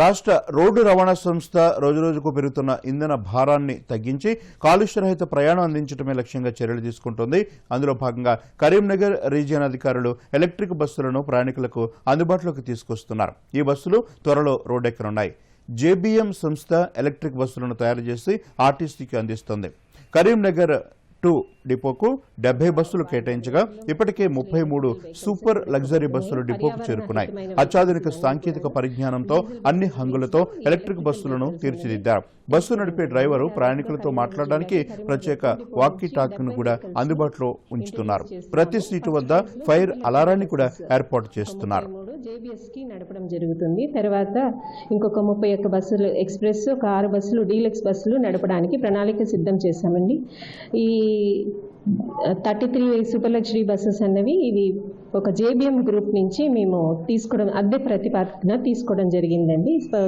రాష్ట్ర రోడ్డు రవాణా సంస్థ రోజురోజుకు పెరుగుతున్న ఇంధన భారాన్ని తగ్గించి కాలుష్యరహిత ప్రయాణం అందించడమే లక్ష్యంగా చర్యలు తీసుకుంటోంది. అందులో భాగంగా కరీంనగర్ రీజియన్ అధికారులు ఎలక్ట్రిక్ బస్సులను ప్రయాణికులకు అందుబాటులోకి తీసుకొస్తున్నారు. ఈ బస్సులు త్వరలో రోడ్డెక్కనున్నాయి. జేబీఎం సంస్థ ఎలక్ట్రిక్ బస్సులను తయారు చేసి ఆర్టీసీకి అందిస్తోంది. కరీంనగర్ టూ డిపోకు డెబ్బై బస్సులు కేటాయించగా ఇప్పటికే ముప్పై మూడు సూపర్ లగ్జరీ బస్సులు డిపోకు చేరుకున్నాయి. అత్యాధునిక సాంకేతిక పరిజ్ఞానంతో అన్ని హంగులతో ఎలక్ట్రిక్ బస్సులను తీర్చిదిద్దారు. బస్సు నడిపే డ్రైవరు ప్రయాణికులతో మాట్లాడడానికి ప్రత్యేక వాకీ టాక్ను కూడా అందుబాటులో ఉంచుతున్నారు. ప్రతి సీటు వద్ద ఫైర్ అలారాన్ని కూడా ఏర్పాటు చేస్తున్నారు. మూడు నడపడం జరుగుతుంది. తర్వాత ఇంకొక ముప్పై ఒక్క బస్సులు ఎక్స్ప్రెస్ ఒక ఆరు బస్సులు డీలక్స్ బస్సులు నడపడానికి ప్రణాళిక సిద్ధం చేశామండి. ఈ thirty three super luxury buses అనేవి ఇవి ఒక జేబీఎం గ్రూప్ నుంచి మేము తీసుకోవడం అద్దె ప్రతిపాదన తీసుకోవడం జరిగిందండి. సో